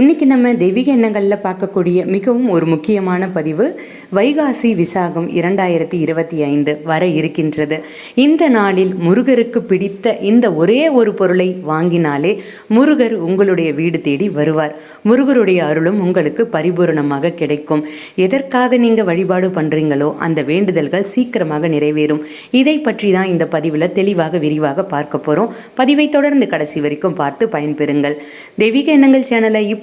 இன்னைக்கு நம்ம தெய்வீக எண்ணங்களில் பார்க்கக்கூடிய மிகவும் ஒரு முக்கியமான பதிவு வைகாசி விசாகம் இரண்டாயிரத்தி இருபத்தி ஐந்து வர இருக்கின்றது. இந்த நாளில் முருகருக்கு பிடித்த இந்த ஒரே ஒரு பொருளை வாங்கினாலே முருகர் உங்களுடைய வீடு தேடி வருவார். முருகருடைய அருளும் உங்களுக்கு பரிபூரணமாக கிடைக்கும். எதற்காக நீங்கள் வழிபாடு பண்ணுறீங்களோ அந்த வேண்டுதல்கள் சீக்கிரமாக நிறைவேறும். இதை பற்றி தான் இந்த பதிவில் தெளிவாக விரிவாக பார்க்க போகிறோம் பதிவை தொடர்ந்து கடைசி வரைக்கும் பார்த்து பயன்பெறுங்கள். தெய்வீக எண்ணங்கள் சேனலை இப்போ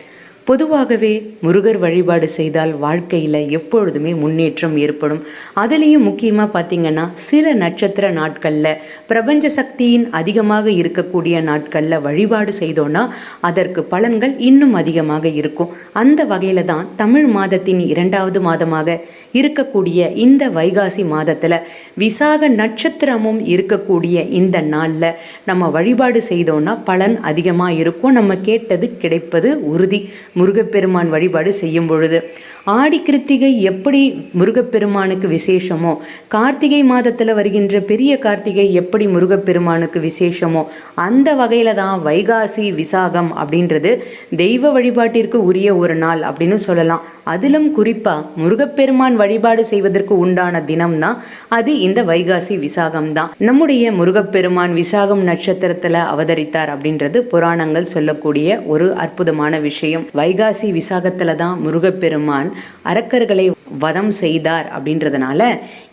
பொதுவாகவே முருகர் வழிபாடு செய்தால் வாழ்க்கையில் எப்பொழுதுமே முன்னேற்றம் ஏற்படும். அதுலேயும் முக்கியமாக பார்த்தீங்கன்னா சில நட்சத்திர நாட்களில் பிரபஞ்ச சக்தியின் அதிகமாக இருக்கக்கூடிய நாட்களில் வழிபாடு செய்தோன்னா அதற்கு பலன்கள் இன்னும் அதிகமாக இருக்கும். அந்த வகையில் தான் தமிழ் மாதத்தின் இரண்டாவது மாதமாக இருக்கக்கூடிய இந்த வைகாசி மாதத்தில் விசாக நட்சத்திரமும் இருக்கக்கூடிய இந்த நாளில் நம்ம வழிபாடு செய்தோன்னா பலன் அதிகமாக இருக்கும். நம்ம கேட்டது கிடைப்பது உறுதி. முருகப்பெருமான் வழிபாடு செய்யும் பொழுது ஆடி கிருத்திகை எப்படி முருகப்பெருமானுக்கு விசேஷமோ கார்த்திகை மாதத்தில் வருகின்ற பெரிய கார்த்திகை எப்படி முருகப்பெருமானுக்கு விசேஷமோ அந்த வகையில் தான் வைகாசி விசாகம் அப்படின்றது தெய்வ வழிபாட்டிற்கு உரிய ஒரு நாள் அப்படின்னு சொல்லலாம். அதிலும் குறிப்பாக முருகப்பெருமான் வழிபாடு செய்வதற்கு உண்டான தினம்னா அது இந்த வைகாசி விசாகம் தான். நம்முடைய முருகப்பெருமான் விசாகம் நட்சத்திரத்தில் அவதரித்தார் அப்படின்றது புராணங்கள் சொல்லக்கூடிய ஒரு அற்புதமான விஷயம். வைகாசி விசாகத்தில் தான் முருகப்பெருமான் அரக்கர்களை வதம் செய்தார் அப்படின்றதுனால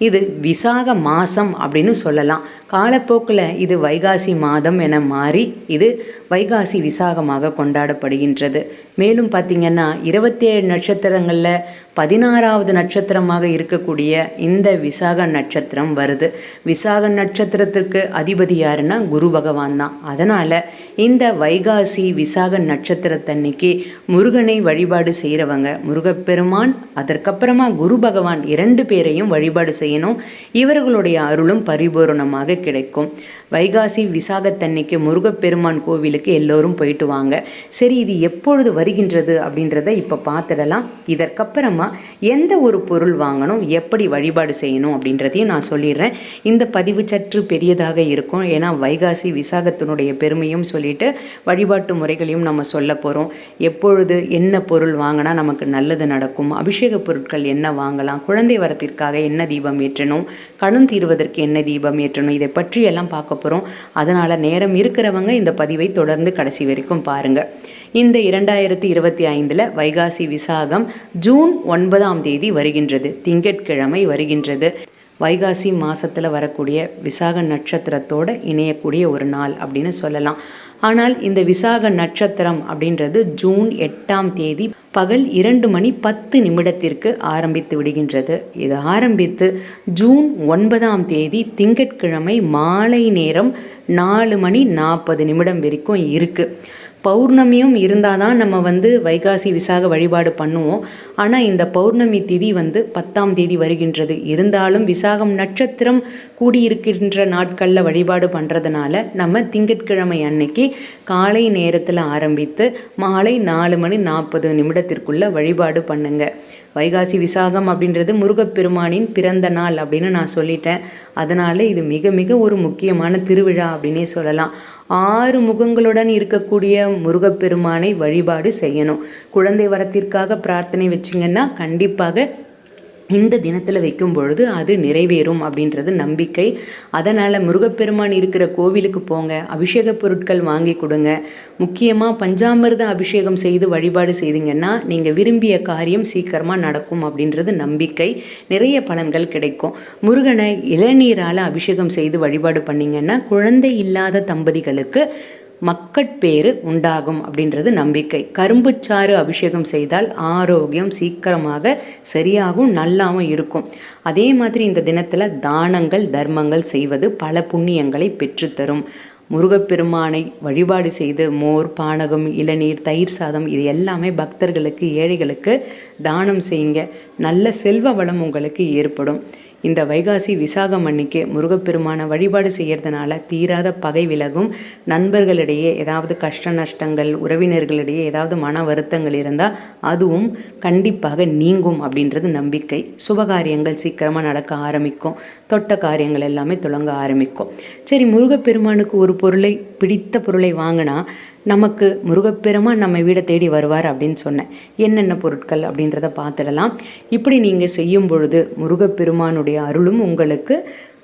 இது விசாக மாதம் அப்படின்னு சொல்லலாம். காலப்போக்கில் இது வைகாசி மாதம் என மாறி இது வைகாசி விசாகமாக கொண்டாடப்படுகின்றது. மேலும் பார்த்திங்கன்னா இருபத்தேழு நட்சத்திரங்களில் பதினாறாவது நட்சத்திரமாக இருக்கக்கூடிய இந்த விசாக நட்சத்திரம் வருது. விசாக நட்சத்திரத்திற்கு அதிபதி யாருன்னா குரு பகவான் தான். அதனால் இந்த வைகாசி விசாக நட்சத்திரத்தன்னைக்கு முருகனை வழிபாடு செய்கிறவங்க முருகப்பெருமான் அதற்கப்புறமா குரு பகவான் இரண்டு பேரையும் வழிபாடு செய்யணும். இவர்களுடைய அருளும் பரிபூரணமாக கிடைக்கும். வைகாசி விசாகத்தன்னைக்கு முருகப்பெருமான் கோவிலுக்கு எல்லோரும் போயிட்டு வாங்க. சரி இது எப்பொழுது வருகின்றது அப்படின்றத இப்போ பார்த்துடலாம். இதற்கப்புறமா எந்த ஒரு பொருள் வாங்கணும் எப்படி வழிபாடு செய்யணும் அப்படின்றதையும் நான் சொல்லிடுறேன். இந்த பதிவு சற்று பெரியதாக இருக்கும். ஏன்னா வைகாசி விசாகத்தினுடைய பெருமையும் சொல்லிட்டு வழிபாட்டு முறைகளையும் நம்ம சொல்ல போகிறோம் எப்பொழுது என்ன பொருள் வாங்கினா நமக்கு நல்லது நடக்கும். அபிஷேக பொருட்கள் என்ன வாங்கலாம்? குழந்தை வரத்திற்காக என்ன தீபம் ஏற்றணும்? கடன் தீர்வதற்கு என்ன தீபம் ஏற்றணும்? இதை பற்றி எல்லாம் பார்க்க போகிறோம் அதனால் நேரம் இருக்கிறவங்க இந்த பதிவை தொடர்ந்து கடைசி வரைக்கும் பாருங்கள் இந்த இரண்டாயிரத்தி இருபத்தி ஐந்தில் வைகாசி விசாகம் ஜூன் ஒன்பதாம் தேதி வருகின்றது. திங்கட்கிழமை வருகின்றது. வைகாசி மாதத்தில் வரக்கூடிய விசாக நட்சத்திரத்தோடு இணையக்கூடிய ஒரு நாள் அப்படின்னு சொல்லலாம். ஆனால் இந்த விசாக நட்சத்திரம் அப்படின்றது ஜூன் எட்டாம் தேதி பகல் இரண்டு மணி பத்து நிமிடத்திற்கு ஆரம்பித்து விடுகின்றது. இது ஆரம்பித்து ஜூன் ஒன்பதாம் தேதி திங்கட்கிழமை மாலை நேரம் நாலு மணி நாற்பது நிமிடம் வரைக்கும் இருக்குது பௌர்ணமியும் இருந்தால் தான் நம்ம வந்து வைகாசி விசாக வழிபாடு பண்ணுவோம். ஆனால் இந்த பௌர்ணமி திதி வந்து பத்தாம் தேதி வருகின்றது. இருந்தாலும் விசாகம் நட்சத்திரம் கூடியிருக்கின்ற நாட்களில் வழிபாடு பண்ணுறதுனால நம்ம திங்கட்கிழமை அன்னைக்கு காலை நேரத்தில் ஆரம்பித்து மாலை நாலு மணி நாற்பது நிமிடத்திற்குள்ளே வழிபாடு பண்ணுங்கள் வைகாசி விசாகம் அப்படின்றது முருகப்பெருமானின் பிறந்த நாள் அப்படின்னு நான் சொல்லிட்டேன். அதனால் இது மிக மிக ஒரு முக்கியமான திருவிழா அப்படின்னே சொல்லலாம். ஆறு முகங்களுடன் இருக்கக்கூடிய முருகப்பெருமானை வழிபாடு செய்யணும். குழந்தை வரத்திற்காக பிரார்த்தனை வச்சிங்கன்னா கண்டிப்பாக இந்த தினத்தில் வைக்கும் பொழுது அது நிறைவேறும் அப்படின்றது நம்பிக்கை. அதனால் முருகப்பெருமான் இருக்கிற கோவிலுக்கு போங்க அபிஷேக பொருட்கள் வாங்கி கொடுங்க. முக்கியமாக பஞ்சாமிர்த அபிஷேகம் செய்து வழிபாடு செய்தீங்கன்னா நீங்கள் விரும்பிய காரியம் சீக்கிரமாக நடக்கும் அப்படின்றது நம்பிக்கை. நிறைய பலன்கள் கிடைக்கும். முருகனை இளநீரால் அபிஷேகம் செய்து வழிபாடு பண்ணிங்கன்னா குழந்தை இல்லாத தம்பதிகளுக்கு மக்கட்பேறு உண்டாகும் அப்படின்றது நம்பிக்கை. கரும்புச்சாறு அபிஷேகம் செய்தால் ஆரோக்கியம் சீக்கிரமாக சரியாகவும் நல்லாவும் இருக்கும். அதே மாதிரி இந்த தினத்தில் தானங்கள் தர்மங்கள் செய்வது பல புண்ணியங்களை பெற்றுத்தரும். முருகப்பெருமானை வழிபாடு செய்து மோர் பானகம் இளநீர் தயிர் சாதம் இது எல்லாமே பக்தர்களுக்கு ஏழைகளுக்கு தானம் செய்யுங்க. நல்ல செல்வ வளம் உங்களுக்கு ஏற்படும். இந்த வைகாசி விசாகம் அன்னைக்கு முருகப்பெருமான வழிபாடு செய்கிறதுனால தீராத பகை விலகும். நண்பர்களிடையே ஏதாவது கஷ்ட நஷ்டங்கள் உறவினர்களிடையே ஏதாவது மன வருத்தங்கள் இருந்தால் அதுவும் கண்டிப்பாக நீங்கும் அப்படின்றது நம்பிக்கை. சுபகாரியங்கள் சீக்கிரமாக நடக்க ஆரம்பிக்கும். தொட்ட காரியங்கள் எல்லாமே தொடங்க ஆரம்பிக்கும். சரி முருகப்பெருமானுக்கு ஒரு பொருளை பிடித்த பொருளை வாங்கினா நமக்கு முருகப்பெருமான் நம்ம வீடை தேடி வருவார் அப்படின்னு சொன்னேன். என்னென்ன பொருட்கள் அப்படின்றத பார்த்துடலாம். இப்படி நீங்கள் செய்யும் பொழுது முருகப்பெருமானுடைய அருளும் உங்களுக்கு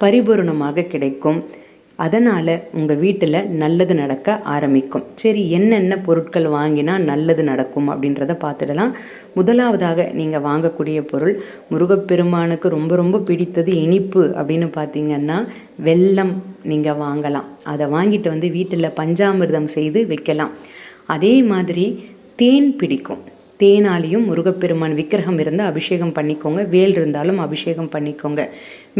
பரிபூரணமாக கிடைக்கும். அதனால் உங்கள் வீட்டில் நல்லது நடக்க ஆரம்பிக்கும். சரி என்னென்ன பொருட்கள் வாங்கினா நல்லது நடக்கும் அப்படின்றத பார்த்துடலாம். முதலாவதாக நீங்கள் வாங்கக்கூடிய பொருள் முருகப்பெருமானுக்கு ரொம்ப ரொம்ப பிடித்தது இனிப்பு அப்படின்னு பார்த்தீங்கன்னா வெல்லம் நீங்கள் வாங்கலாம். அதை வாங்கிட்டு வந்து வீட்டில் பஞ்சாமிர்தம் செய்து வைக்கலாம். அதே மாதிரி தேன் பிடிக்கும். தேனாலையும் முருகப்பெருமான் விக்கிரகம் இருந்தால் அபிஷேகம் பண்ணிக்கோங்க. வேல் இருந்தாலும் அபிஷேகம் பண்ணிக்கோங்க.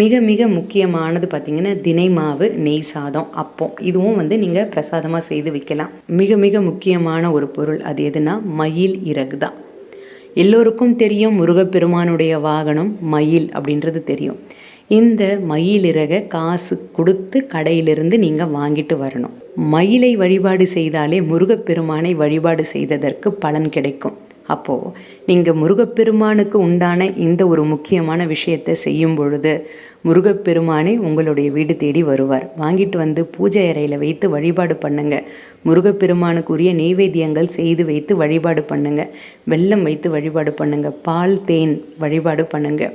மிக மிக முக்கியமானது பார்த்திங்கன்னா தினை மாவு நெய் சாதம் அப்பம். இதுவும் வந்து நீங்கள் பிரசாதமாக செய்து வைக்கலாம். மிக மிக முக்கியமான ஒரு பொருள் அது எதுனா மயில் இறகு தான். எல்லோருக்கும் தெரியும் முருகப்பெருமானுடைய வாகனம் மயில் அப்படின்றது தெரியும். இந்த மயில் இறகை காசு கொடுத்து கடையிலிருந்து நீங்கள் வாங்கிட்டு வரணும். மயிலை வழிபாடு செய்தாலே முருகப்பெருமானை வழிபாடு செய்ததற்கு பலன் கிடைக்கும். அப்போது நீங்கள் முருகப்பெருமானுக்கு உண்டான இந்த ஒரு முக்கியமான விஷயத்தை செய்யும் பொழுது முருகப்பெருமானே உங்களுடைய வீடு தேடி வருவார். வாங்கிட்டு வந்து பூஜை அறையில் வைத்து வழிபாடு பண்ணுங்க. முருகப்பெருமானுக்குரிய நெய்வேத்தியங்கள் செய்து வைத்து வழிபாடு பண்ணுங்க. வெல்லம் வைத்து வழிபாடு பண்ணுங்க. பால் தேன் வழிபாடு பண்ணுங்கள்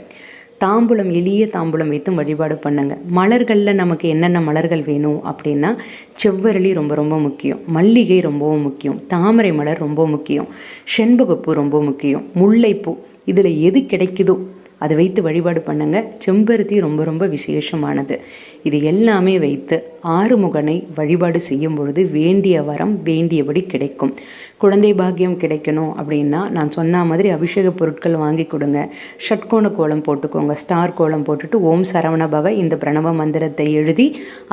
தாம்பூலம் எளிய தாம்பூலம் வைத்தும் வழிபாடு பண்ணுங்க. மலர்களில் நமக்கு என்னென்ன மலர்கள் வேணும் அப்படின்னா செவ்வரளி ரொம்ப ரொம்ப முக்கியம். மல்லிகை ரொம்பவும் முக்கியம். தாமரை மலர் ரொம்ப முக்கியம். செண்பகப்பூ ரொம்ப முக்கியம். முல்லைப்பூ இதில் எது கிடைக்குதோ அதை வைத்து வழிபாடு பண்ணுங்க. செம்பருத்தி ரொம்ப ரொம்ப விசேஷமானது. இது எல்லாமே வைத்து ஆறுமுகனை வழிபாடு செய்யும் பொழுது வேண்டிய வரம் வேண்டியபடி கிடைக்கும். குழந்தை பாக்கியம் கிடைக்கணும் அப்படின்னா நான் சொன்ன மாதிரி அபிஷேக பொருட்கள் வாங்கி கொடுங்க. ஷட்கோண கோலம் போட்டுக்கோங்க. ஸ்டார் கோலம் போட்டுட்டு ஓம் சரவணபவ இந்த பிரணவ மந்திரத்தை எழுதி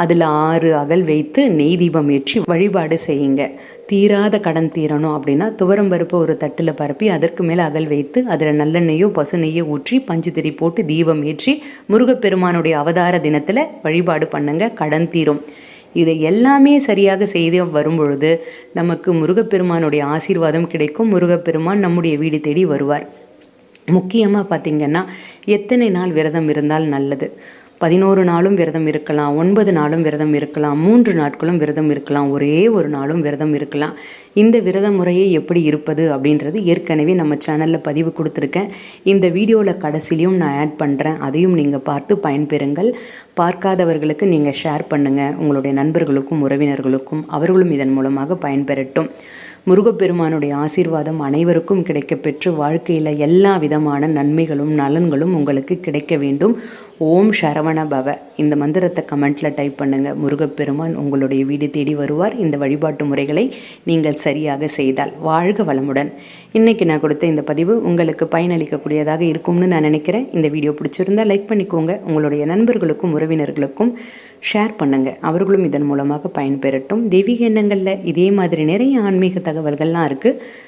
அதில் ஆறு அகல் வைத்து நெய் தீபம் ஏற்றி வழிபாடு செய்யுங்க. தீராத கடன் தீரணும் அப்படின்னா துவரம் பருப்பு ஒரு தட்டில் பரப்பி அதற்கு மேலே அகல் வைத்து அதில் நல்லெண்ணெயோ பசு நெய்யோ ஊற்றி பஞ்சு போட்டு தீபம் ஏற்றி முருகப்பெருமானுடைய அவதார தினத்தில் வழிபாடு பண்ணுங்க. கடன் தீரும். இதை எல்லாமே சரியாக செய்து வரும்பொழுது நமக்கு முருகப்பெருமானுடைய ஆசீர்வாதம் கிடைக்கும். முருகப்பெருமான் நம்முடைய வீடு தேடி வருவார். முக்கியமாக பார்த்திங்கன்னா எத்தனை நாள் விரதம் இருந்தால் நல்லது? பதினோரு நாளும் விரதம் இருக்கலாம் ஒன்பது நாளும் விரதம் இருக்கலாம் மூன்று நாட்களும் விரதம் இருக்கலாம் ஒரே ஒரு நாளும் விரதம் இருக்கலாம். இந்த விரத முறையை எப்படி இருப்பது அப்படின்றது ஏற்கனவே நம்ம சேனலில் பதிவு கொடுத்துருக்கேன். இந்த வீடியோவில் கடைசிலையும் நான் ஆட் பண்ணுறேன் அதையும் நீங்கள் பார்த்து பயன்பெறுங்கள். பார்க்காதவர்களுக்கு நீங்கள் ஷேர் பண்ணுங்கள் உங்களுடைய நண்பர்களுக்கும் உறவினர்களுக்கும் அவர்களும் இதன் மூலமாக பயன்பெறட்டும். முருகப்பெருமானுடைய ஆசீர்வாதம் அனைவருக்கும் கிடைக்கப்பெற்று வாழ்க்கையில் எல்லா விதமான நன்மைகளும் நலன்களும் உங்களுக்கு கிடைக்க வேண்டும். ஓம் சரவண பவ. இந்த மந்திரத்தை கமெண்ட்டில் டைப் பண்ணுங்கள் முருகப்பெருமான் உங்களுடைய வீடு தேடி வருவார். இந்த வழிபாட்டு முறைகளை நீங்கள் சரியாக செய்தால் வாழ்க வளமுடன். இன்றைக்கி நான் கொடுத்த இந்த பதிவு உங்களுக்கு பயனளிக்கக்கூடியதாக இருக்கும்னு நான் நினைக்கிறேன். இந்த வீடியோ பிடிச்சிருந்தால் லைக் பண்ணிக்கோங்க. உங்களுடைய நண்பர்களுக்கும் உறவினர்களுக்கும் ஷேர் பண்ணுங்கள் அவர்களும் இதன் மூலமாக பயன்பெறட்டும். தெய்வீக எண்ணங்களில் இதே மாதிரி நிறைய ஆன்மீக தகவல்கள்லாம் இருக்குது